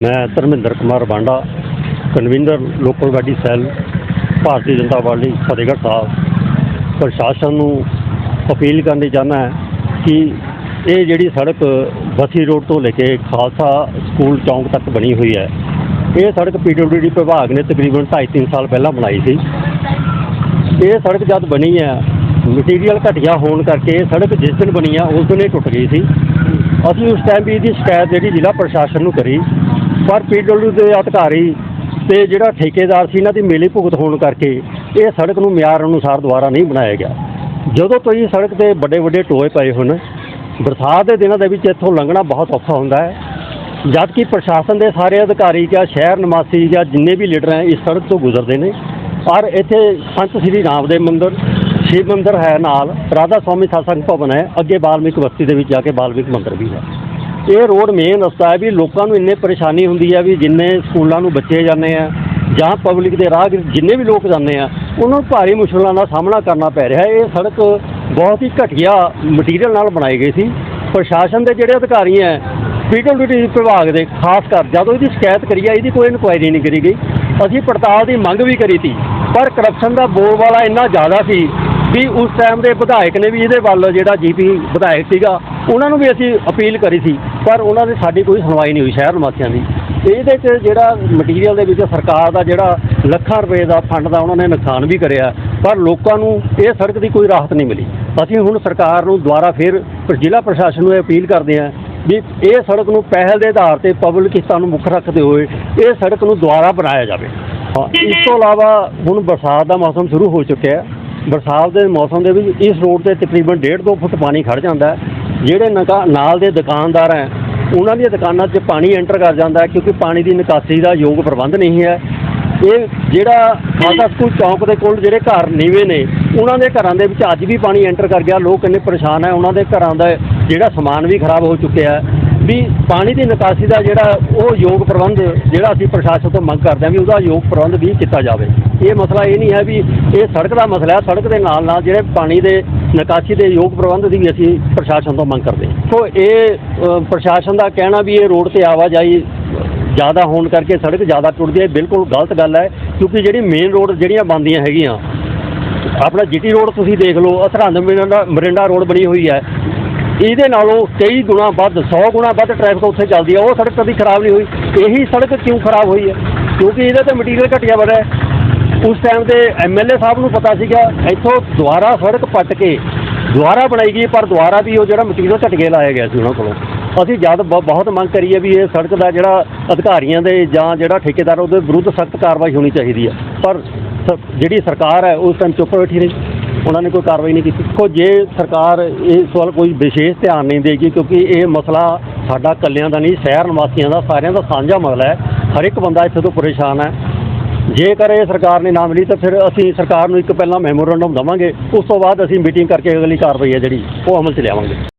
ਮੈਂ Dharminder Kumar Banda, convener local ਗਾਡੀ cell, Bharatiya Janata party, Fatehgarh Sahib. ਪ੍ਰਸ਼ਾਸਨ ਨੂੰ ਅਪੀਲ ਕਰਨੀ ਚਾਹੁੰਦਾ ਹੈ ਕਿ ਇਹ ਜਿਹੜੀ ਸੜਕ ਬਸੀ ਰੋਡ ਤੋਂ ਲੈ ਕੇ ਖਾਲਸਾ ਸਕੂਲ ਚੌਂਕ ਤੱਕ ਬਣੀ ਹੋਈ ਹੈ, ਇਹ ਸੜਕ ਪੀਡਬਲਯੂਡੀ ਵਿਭਾਗ ਨੇ ਤਕਰੀਬਨ 2.5 ਸਾਲ ਪਹਿਲਾਂ ਬਣਾਈ ਸੀ। ਇਹ ਸੜਕ ਜਦ ਬਣੀ ਹੈ ਮਟੀਰੀਅਲ ਘਟੀਆ ਹੋਣ ਕਰਕੇ ਇਹ ਸੜਕ ਜਿਸ ਦਿਨ ਬਣੀ ਹੈ, ਉਸ ਦਿਨ ਇਹ ਟੁੱਟ ਗਈ ਸੀ। ਅਸੀਂ ਉਸ ਟਾਈਮ ਵੀ ਇਹਦੀ ਸ਼ਿਕਾਇਤ ਜਿਹੜੀ ਜ਼ਿਲ੍ਹਾ ਪ੍ਰਸ਼ਾਸਨ ਨੂੰ ਕਰੀ ਪਰ ਪੀਡਬਲਯੂ ਦੇ ਅਧਿਕਾਰੀ ਤੇ ਜਿਹੜਾ ਠੇਕੇਦਾਰ ਸੀ, ਇਹਨਾਂ ਦੀ ਮੇਲੀ ਭੁਗਤ ਹੋਣ ਕਰਕੇ ਇਹ ਸੜਕ ਨੂੰ ਮਿਆਰ ਅਨੁਸਾਰ ਦੁਬਾਰਾ ਨਹੀਂ ਬਣਾਇਆ ਗਿਆ। ਜਦੋਂ ਤੋਂ ਇਹ ਸੜਕ ਤੇ ਵੱਡੇ ਵੱਡੇ ਟੋਏ ਪਏ ਹਨ ਬਰਸਾਤ ਦੇ ਦਿਨਾਂ ਦੇ ਵਿੱਚ ਇੱਥੋਂ ਲੰਘਣਾ ਬਹੁਤ ਔਖਾ ਹੁੰਦਾ ਹੈ। ਜਦ ਕਿ ਪ੍ਰਸ਼ਾਸਨ ਦੇ ਸਾਰੇ ਅਧਿਕਾਰੀ ਜਾਂ ਸ਼ਹਿਰ ਨਿਵਾਸੀ ਜਾਂ ਜਿੰਨੇ ਵੀ ਲੀਡਰ ਹੈ, ਇਸ ਸੜਕ ਤੋਂ ਗੁਜ਼ਰਦੇ ਨੇ। ਔਰ ਇੱਥੇ ਸੰਤ ਸ੍ਰੀ ਰਾਮਦੇਵ ਮੰਦਿਰ, ਸ਼ਿਵ ਮੰਦਿਰ ਹੈ ਨਾਲ, ਰਾਧਾ ਸਵਾਮੀ ਸਤਸੰਗ ਭਵਨ ਹੈ, ਅੱਗੇ ਬਾਲਮਿਕ ਬਸਤੀ ਦੇ ਵਿੱਚ ਜਾ ਕੇ ਬਾਲਮਿਕ ਮੰਦਿਰ ਵੀ ਹੈ। ਇਹ ਰੋਡ ਮੇਨ ਰਸਤਾ ਹੈ ਵੀ ਲੋਕਾਂ ਨੂੰ ਇੰਨੇ ਪਰੇਸ਼ਾਨੀ ਹੁੰਦੀ ਹੈ ਵੀ ਜਿੰਨੇ ਸਕੂਲਾਂ ਨੂੰ ਬੱਚੇ ਜਾਂਦੇ ਆ ਜਾਂ ਪਬਲਿਕ ਦੇ ਰਾਹ ਜਿੰਨੇ ਵੀ ਲੋਕ ਜਾਂਦੇ ਆ, ਉਹਨਾਂ ਨੂੰ ਭਾਰੀ ਮੁਸ਼ਕਲਾਂ ਦਾ ਸਾਹਮਣਾ ਕਰਨਾ ਪੈ ਰਿਹਾ ਹੈ। ਇਹ ਸੜਕ ਬਹੁਤ ਹੀ ਘਟੀਆ ਮਟੀਰੀਅਲ ਨਾਲ ਬਣਾਈ ਗਈ ਸੀ। ਪ੍ਰਸ਼ਾਸਨ ਦੇ ਜਿਹੜੇ ਅਧਿਕਾਰੀ ਹੈ ਪੀਡਬਲਯੂਡੀ ਵਿਭਾਗ ਦੇ, ਖਾਸ ਕਰ ਜਦੋਂ ਇਹਦੀ ਸ਼ਿਕਾਇਤ ਕਰੀ ਆ, ਇਹਦੀ ਕੋਈ ਇਨਕੁਆਇਰੀ ਨਹੀਂ ਕਰੀ ਗਈ। ਅਸੀਂ ਪੜਤਾਲ ਦੀ ਮੰਗ ਵੀ ਕਰੀ ਤੀ ਪਰ ਕਰਪਸ਼ਨ ਦਾ ਬੋਲਬਾਲਾ ਇੰਨਾ ਜ਼ਿਆਦਾ ਸੀ ਵੀ ਉਸ ਟਾਈਮ ਦੇ ਵਿਧਾਇਕ ਨੇ ਵੀ ਇਹਦੇ ਵੱਲ ਜਿਹੜਾ ਜੀਪੀ ਵਿਧਾਇਕ ਸੀਗਾ ਉਹਨਾਂ ਨੂੰ ਵੀ ਅਸੀਂ ਅਪੀਲ ਕਰੀ ਸੀ ਪਰ ਉਹਨਾਂ ਦੀ ਸਾਡੀ ਕੋਈ ਸੁਣਵਾਈ ਨਹੀਂ ਹੋਈ ਸ਼ਹਿਰ ਨਿਵਾਸੀਆਂ ਦੀ। ਇਹਦੇ 'ਚ ਜਿਹੜਾ ਮਟੀਰੀਅਲ ਦੇ ਵਿੱਚ ਸਰਕਾਰ ਦਾ ਜਿਹੜਾ ਲੱਖਾਂ ਰੁਪਏ ਦਾ ਫੰਡ ਦਾ ਉਹਨਾਂ ਨੇ ਨੁਕਸਾਨ ਵੀ ਕਰਿਆ ਪਰ ਲੋਕਾਂ ਨੂੰ ਇਹ ਸੜਕ ਦੀ ਕੋਈ ਰਾਹਤ ਨਹੀਂ ਮਿਲੀ। ਅਸੀਂ ਹੁਣ ਸਰਕਾਰ ਨੂੰ ਦੁਬਾਰਾ ਫਿਰ ਜ਼ਿਲ੍ਹਾ ਪ੍ਰਸ਼ਾਸਨ ਨੂੰ ਇਹ ਅਪੀਲ ਕਰਦੇ ਹਾਂ ਵੀ ਇਹ ਸੜਕ ਨੂੰ ਪਹਿਲ ਦੇ ਆਧਾਰ ਤੇ ਪਬਲਿਕ ਹਿੱਤਾਂ ਨੂੰ ਮੁੱਖ ਰੱਖਦੇ ਹੋਏ ਇਹ ਸੜਕ ਨੂੰ ਦੁਬਾਰਾ ਬਣਾਇਆ ਜਾਵੇ। ਹਾਂ, ਇਸ ਤੋਂ ਇਲਾਵਾ ਹੁਣ ਬਰਸਾਤ ਦਾ ਮੌਸਮ ਸ਼ੁਰੂ ਹੋ ਚੁੱਕਿਆ ਹੈ। ਬਰਸਾਤ ਦੇ ਮੌਸਮ ਦੇ ਵਿੱਚ ਇਸ ਰੋਡ ਤੇ ਤਕਰੀਬਨ 1.5 2 ਫੁੱਟ ਪਾਣੀ ਖੜ ਜਾਂਦਾ ਹੈ। ਜਿਹੜੇ ਨਕਾ, ਨਾਲ ਦੇ ਦੁਕਾਨਦਾਰ ਹੈ, ਉਹਨਾਂ ਦੀਆਂ ਦੁਕਾਨਾਂ 'ਚ ਪਾਣੀ ਐਂਟਰ ਕਰ ਜਾਂਦਾ ਹੈ ਕਿਉਂਕਿ ਪਾਣੀ ਦੀ ਨਿਕਾਸੀ ਦਾ ਯੋਗ ਪ੍ਰਬੰਧ ਨਹੀਂ ਹੈ। ਇਹ ਜਿਹੜਾ ਖਾਲਸਾ ਸਕੂਲ ਚੌਂਕ ਦੇ ਕੋਲ ਜਿਹੜੇ ਘਰ ਨੀਵੇਂ ਨੇ, ਉਹਨਾਂ ਦੇ ਘਰਾਂ ਦੇ ਵਿੱਚ ਅੱਜ ਵੀ ਪਾਣੀ ਐਂਟਰ ਕਰ ਗਿਆ। ਲੋਕ ਇੰਨੇ ਪਰੇਸ਼ਾਨ ਹੈ, ਉਹਨਾਂ ਦੇ ਘਰਾਂ ਦਾ ਜਿਹੜਾ ਸਮਾਨ ਵੀ ਖਰਾਬ ਹੋ ਚੁੱਕਿਆ ਹੈ। ਵੀ ਪਾਣੀ ਦੀ ਨਿਕਾਸੀ ਦਾ ਜਿਹੜਾ ਉਹ ਯੋਗ ਪ੍ਰਬੰਧ ਜਿਹੜਾ ਅਸੀਂ ਪ੍ਰਸ਼ਾਸਨ ਤੋਂ ਮੰਗ ਕਰਦੇ ਹਾਂ ਵੀ ਉਹਦਾ ਯੋਗ ਪ੍ਰਬੰਧ ਵੀ ਕੀਤਾ ਜਾਵੇ। ਇਹ ਮਸਲਾ ਇਹ ਨਹੀਂ ਹੈ ਵੀ ਇਹ ਸੜਕ ਦਾ ਮਸਲਾ ਹੈ, ਸੜਕ ਦੇ ਨਾਲ ਨਾਲ ਜਿਹੜੇ ਪਾਣੀ ਦੇ ਨਿਕਾਸੀ ਦੇ ਯੋਗ ਪ੍ਰਬੰਧ ਦੀ ਵੀ ਅਸੀਂ ਪ੍ਰਸ਼ਾਸਨ ਤੋਂ ਮੰਗ ਕਰਦੇ ਹਾਂ। ਸੋ ਇਹ ਪ੍ਰਸ਼ਾਸਨ ਦਾ ਕਹਿਣਾ ਵੀ ਇਹ ਰੋਡ ਤੇ ਆਵਾਜਾਈ ਜ਼ਿਆਦਾ ਹੋਣ ਕਰਕੇ ਸੜਕ ਜ਼ਿਆਦਾ ਟੁੱਟਦੀ ਹੈ ਬਿਲਕੁਲ ਗਲਤ ਗੱਲ ਹੈ, ਕਿਉਂਕਿ ਜਿਹੜੀ ਮੇਨ ਰੋਡ ਜਿਹੜੀਆਂ ਬਣਦੀਆਂ ਹੈਗੀਆਂ, ਆਪਣਾ ਜੀਟੀ ਰੋਡ ਤੁਸੀਂ ਦੇਖ ਲਓ ਅਥਰੰਦ ਮਰਿੰਡਾ ਮਰਿੰਡਾ ਰੋਡ ਬਣੀ ਹੋਈ ਹੈ। ਇਹਦੇ ਨਾਲੋਂ ਕਈ ਗੁਣਾ ਵੱਧ 100 ਗੁਣਾ ਵੱਧ ਟ੍ਰੈਫਿਕ ਉੱਥੇ ਚੱਲਦੀ ਆ। ਉਹ ਸੜਕ ਕਦੀ ਖਰਾਬ ਨਹੀਂ ਹੋਈ। ਇਹੀ ਸੜਕ ਕਿਉਂ ਖਰਾਬ ਹੋਈ ਹੈ ਕਿਉਂਕਿ ਇਹਦਾ ਤਾਂ ਮਟੀਰੀਅਲ ਘਟਿਆ ਬੜਾ ਹੈ। ਉਸ ਟਾਈਮ ਤੇ ਐਮਐਲਏ ਸਾਹਿਬ ਨੂੰ ਪਤਾ ਸੀਗਾ, ਇੱਥੋਂ ਦੁਬਾਰਾ ਸੜਕ ਪੱਟ ਕੇ ਦੁਬਾਰਾ ਬਣਾਈ ਗਈ, ਪਰ ਦੁਬਾਰਾ ਵੀ ਉਹ ਜਿਹੜਾ ਮਟੀਰੀਅਲ ਘਟ ਕੇ ਲਾਇਆ ਗਿਆ ਸੀ ਉਹਨਾਂ ਕੋਲੋਂ। ਅਸੀਂ ਜਦ ਬ- ਬਹੁਤ ਮੰਗ ਕਰੀਏ ਵੀ ਇਹ ਸੜਕ ਦਾ ਜਿਹੜਾ ਅਧਿਕਾਰੀਆਂ ਦੇ ਜਾਂ ਜਿਹੜਾ ਠੇਕੇਦਾਰ ਉਹਦੇ ਵਿਰੁੱਧ ਸਖਤ ਕਾਰਵਾਈ ਹੋਣੀ ਚਾਹੀਦੀ ਹੈ ਪਰ ਸ- ਜਿਹੜੀ ਸਰਕਾਰ ਹੈ, ਉਸ ਟਾਈਮ ਚੁੱਪ ਬੈਠੀ ਰਹੀ। ਉਹਨਾਂ ਨੇ ਕੋਈ ਕਾਰਵਾਈ ਨਹੀਂ ਕੀਤੀ। ਦੇਖੋ, ਜੇ ਸਰਕਾਰ ਇਸ ਵੱਲ ਕੋਈ ਵਿਸ਼ੇਸ਼ ਧਿਆਨ ਨਹੀਂ ਦੇਗੀ, ਕਿਉਂਕਿ ਇਹ ਮਸਲਾ ਸਾਡਾ ਇਕੱਲਿਆਂ ਦਾ ਨਹੀਂ, ਸ਼ਹਿਰ ਨਿਵਾਸੀਆਂ ਦਾ, ਸਾਰਿਆਂ ਦਾ ਸਾਂਝਾ ਮਸਲਾ ਹੈ। ਹਰ ਇੱਕ ਬੰਦਾ ਇੱਥੇ ਤੋਂ ਪਰੇਸ਼ਾਨ ਹੈ। ਜੇਕਰ ਇਹ ਸਰਕਾਰ ਨੇ ਨਾ ਮਿਲੀ, ਤਾਂ ਫਿਰ ਅਸੀਂ ਸਰਕਾਰ ਨੂੰ ਇੱਕ ਪਹਿਲਾਂ ਮੈਮੋਰੰਡਮ ਦੇਵਾਂਗੇ। ਉਸ ਤੋਂ ਬਾਅਦ ਅਸੀਂ ਮੀਟਿੰਗ ਕਰਕੇ ਅਗਲੀ ਕਾਰਵਾਈ ਹੈ ਜਿਹੜੀ, ਉਹ ਅਮਲ 'ਚ ਲਿਆਵਾਂਗੇ।